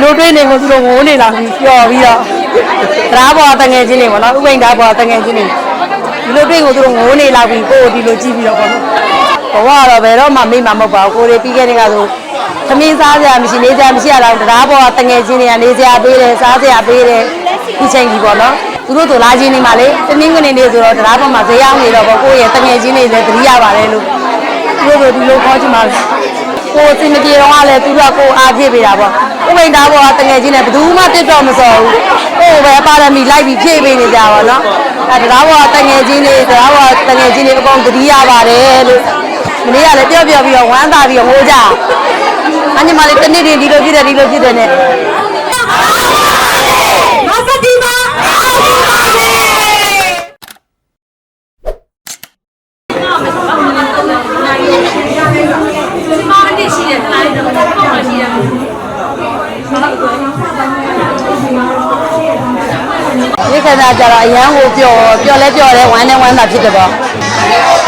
လူတွေးနေကိုသူတို့ငိုးနေလာပြီးပျော်ပြီးတော့တရားပေါ်တငယ်ချင်းတွေပေါ့နော်ဥပိ္ပဒါပေါ်တငယ်ချင်းတွေဒီလိုတွေးကိုသူတို့ငိုးနေလာပြီးကိုယ်ဒီလိုကြည့်ပြီးတော့ပေါ့နော်ဘဝကတော့ဘယ်တော့မှမေ့မှာမဟုတ်ပါဘူးကိုယ်တွေပြီးခဲ့တဲ့ကဆိုသမင်းစားစရာမရှိနေစရာမရှိရတော့တရားပေါ်တငယ်ချင်းတွေကနေစရာပေးတယ်စားစရာပေးတယ်ဒီချိန်ကြီးပေါ့နော်သူတို့တို့လာချင်းနေမှာလေသမင်းကနေနေဆိုတော့တရားပေါ်မှာဈေးရောက်နေတော့ပေါ့ကိုယ့်ရဲ့တငယ်ချင်းတွေလည်းသတိရပါတယ်လို့သူတို့တို့ဒီလိုခေါ်ချင်ပါကိုယ်စင်မပြေတော့ကလည်းသူတို့ကကိုယ်အားဖြည့်ပေးတာပေါ့ ဥပိ္ပဒါပေါ်ကတငယ်ချင်းနဲ့ဘယ်သူမှတစ်တော့မစော်ဘူးကိုယ်ပဲပါရမီလိုက်ပြီးဖြည့်ပေးနေကြပါတော့အဲတရားပေါ်ကတငယ်ချင်းတွေတရားပေါ်ကတငယ်ချင်းတွေအကုန်သတိရပါတယ်လို့မနေ့ကလည်းပြော့ပြော့ပြီးတော့ဝမ်းသာပြီးတော့ငိုကြအညီမလေးတစ်နေ့တည်းဒီလိုဖြစ်တယ်ဒီလိုဖြစ်တယ်နဲ့ မစတိမာအောင်ပါစေ ဒီခဏကျတော့အရန်ကိုပျော်ပျော်လဲပျော်တယ်ဝမ်းနဲ့ဝမ်းသာဖြစ်တယ်ပေါ့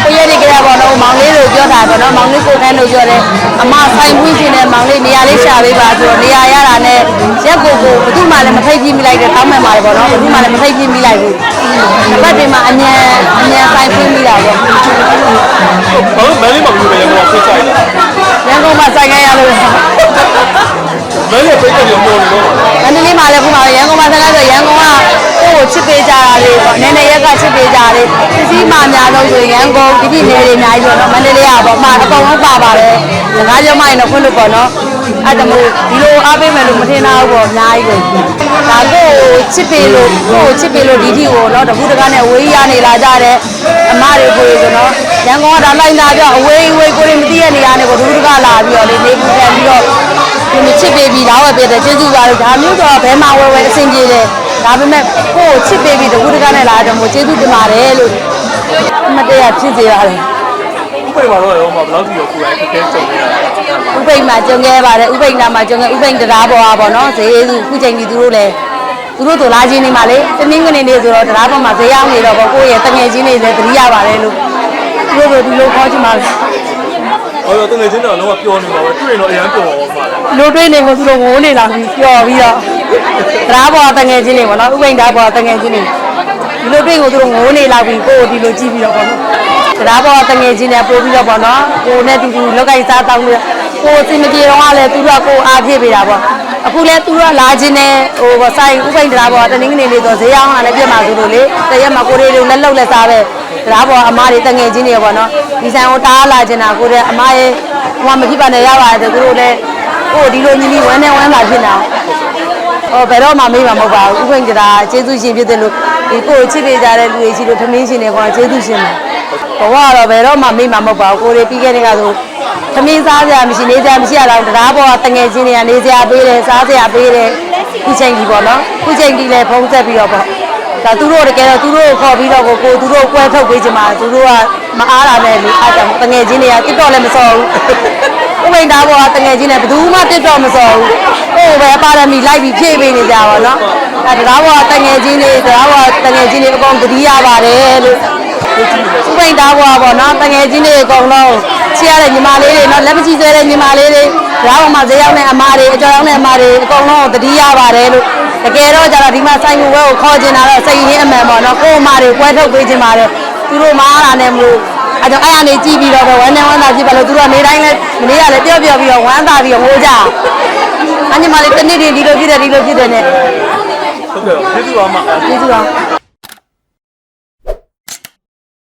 ကိုရည်ကြရပေါ့နော်မောင်လေးတို့ပြောတာပေါ့နော်မောင်လေးကိုခန်းတို့ပြောတယ်အမဆိုင်ပွင့်ရှင်တဲ့မောင်လေးနေရာလေးရှာပေးပါဆိုတော့နေရာရတာနဲ့ရက်ကိုကိုဘယ်သူမှလည်းမထိတ်ပြမိလိုက်တဲ့တောင်းမှန်ပါတယ်ပေါ့နော်ဘယ်သူမှလည်းမထိတ်ပြမိလိုက်ဘူးတစ်ပတ်တည်းမှာအញ្ញံအញ្ញံဆိုင်ပွင့်မိတာပေါ့ ဘာလို့မန်လေးမဘူးပဲရတော့ဖိတ်ဆိုင်လဲ ရန်ကုန်မှာဆိုင်ခို ပေးကြတာလေးပေါ့နည်းနည်းရက်ကချစ်ပေးကြတယ်ပစ္စည်းမှအများဆုံးဆိုရန်ကုန်ဒီပြည်နယ်တွေအများကြီးပေါ့နော်မန္တလေးကပေါ့မှာအကုန်လုံးပါပါတယ်စကားပြောမှရင်တော့ခွင့်လို့ပေါ့နော်အဲ့ဒါမို့ဒီလိုအားပေးမယ်လို့မထင်တာဘူးပေါ့အများကြီးပဲဒါကိုယ့်ကိုချစ်ပေးလို့ကိုယ့်ကိုချစ်ပေးလို့ဒီထီကိုနော်တခုတကားနဲ့ဝေးရနေလာကြတဲ့အမတွေကိုဆိုတော့ရန်ကုန်ကဒါလိုက်လာကြအဝေးဝေးကိုယ်မသိရနေရတဲ့ကိုတခုတကားလာပြီးတော့လေနေပူခံပြီးတော့ဒီမချစ်ပေးပြီးလာဝယ်ပေးတယ်ကျေးဇူးပါတယ်ဒါမျိုးတော့ဘယ်မှာဝယ်ဝယ်အဆင်ပြေတယ်ဒါပေမဲ့ကိုယ့်ကိုချစ်ပေးပြီးတခုတ ကားနဲ့လာတယ်မို့ကျေးဇူးတင်ပါတယ်လို့အမတရားဖြစ်စေရတယ်ဥပ္ပေမှာတော့ရောမဘယ်လောက်ကြီးရောကိုယ်တိုင်ခက်ခဲကြုံနေတာဥပိ္ပမှာကြုံခဲ့ပါတယ်ဥပိ္ပနာမှာကြုံခဲ့ဥပိ္ပတရားပေါ်ပါပေါ့နော်ဈေးသူခုချိန်ကြီးသူတို့လည်းသူတို့တို့လာချင်းနေမှာလေသမင်းကနေနေဆိုတော့တရားပေါ်မှာဈေးရောက်နေတော့ပေါ့ကိုယ့်ရဲ့တငယ်ချင်းတွေလည်းသတိရပါတယ်လို့သူတို့တို့ဒီလိုခေါ်ချင်ပါဟောတော့တကယ်ချင်းတော့တော့ပျော်နေပါပဲတွေ့ရင်တော့အရန်ပျော်ပါပါလူတွေးနေကိုသူတို့ငိုးနေလာပြီးပျော်ပြီးတော့တရားပေါ်တငယ်ချင်းတွေပေါ့နော်ဥပိ္ပတရားပေါ်တငယ်ချင်းတွေ ဒီလိုတွေးကိုသူတို့ငိုးနေလာပြီးကိုယ်ဒီလိုကြည့်ပြီးတော့ပေါ့နော်တရားပေါ်တငယ်ချင်းတွေပို့ပြီးတော့ပေါ့နော်ကိုယ်နဲ့တူတူလောက်ကင်စားတောင်းပြီးကိုယ်စင်မပြေတော့ကလည်းသူတို့ကကိုယ်အားဖြည့်ပေးတာပေါ့အခုလဲသူတို့ကလာခြင်းနဲ့ဟိုဆိုင်ဥပိ္ပတရားပေါ်တနင်္ဂနွေနေ့ဆိုဈေးအောင်လာလည်းပြတ်မှာဆိုလို့လေတရက်မှာကိုယ်တွေလက်လောက်လက်စားပဲတရားပေါ်အမားတွေတငယ်ချင်းတွေပေါ့နော်ဒီဆိုင်ကိုတားလာခြင်းတာကိုယ်တဲ့အမားရဲ့ဟိုမဖြစ်ပါနဲ့ရပါတယ်သူတို့လည်းကိုဒီလိုညီညီဝမ်းနဲ့ဝမ်းသာဖြစ်နေတာဟောဘယ်တော့မှမေးမှာမဟုတ်ပါဘူးဥပ္ပင်္ဂတာကျေးဇူးရှင်ဖြစ်တယ်လို့ ဒီကိုကိုချစ်ပေးကြတဲ့လူတွေရှိလို့ထမင်းရှင်တွေကွာကျေးဇူးရှင်တယ်ဘဝကတော့ဘယ်တော့မှမေးမှာမဟုတ်ပါဘူးကိုတွေပြီးခဲ့တဲ့ကဆိုထမင်းစားစရာမရှိနေစရာမရှိရတော့တရားပေါ်ကတငယ်ချင်းတွေကနေစရာပေးတယ်စားစရာပေးတယ်ခုချိန်ကြီးပေါ့နော်ခုချိန်ကြီးလည်းဖုံးဆက်ပြီးတော့ပေါ့ဒါသူတို့တကယ်တော့သူတို့ကိုခေါ်ပြီးတော့ကိုကိုသူတို့ကွဲထုတ်ပေးချင်ပါသူတို့ကမအားတာနဲ့လေအားကြောင့်တငယ်ချင်းတွေကတစ်တော့လည်းမစော်ဘူး ဥပိ္ပဒါဘောကတငယ်ချင်းနဲ့ဘယ်သူမှတစ်တော့မစော်ဘူးကိုယ်ပဲပါရမီလိုက်ပြီးဖြည့်ပေးနေကြပါတော့အဲတရားဘောကတငယ်ချင်းတွေတရားဘောကတငယ်ချင်းတွေအကုန်သတိရပါတယ်လို့ဥပိ္ပဒါဘောပေါ့နော်တငယ်ချင်းတွေအကုန်လုံးချစ်ရတဲ့ညီမလေးတွေနော်လက်မကြည့်သေးတဲ့ညီမလေးတွေတရားဘောမှာဈေးရောက်တဲ့အမားတွေအကျော်ရောက်တဲ့အမားတွေအကုန်လုံးသတိရပါတယ်လို့တကယ်တော့ကျတော့ဒီမှာဆိုင်ကူဝဲကိုခေါ်ကျင်တာတော့စိတ်ရင်းအမှန်ပေါ့နော်ကိုယ်အမားတွေကွဲထုတ်ပေးခြင်းပါတယ်သူတို့မားတာနဲ့မလို့ အဲကြောင့်အဲ့အနေကြည့်ပြီးတော့ဝမ်းနဲ့ဝမ်းသာကြည့်ပါလို့သူတို့ကနေတိုင်းလဲမနေ့ကလည်းပြော့ပြော့ပြီးတော့ဝမ်းသာပြီးတော့ငိုကြ။အညီမလေးတစ်နေ့တည်းဒီလိုဖြစ်တယ်ဒီလိုဖြစ်တယ်နဲ့ဟုတ်ကဲ့ကျေးဇူးပါမကျေးဇူးပါ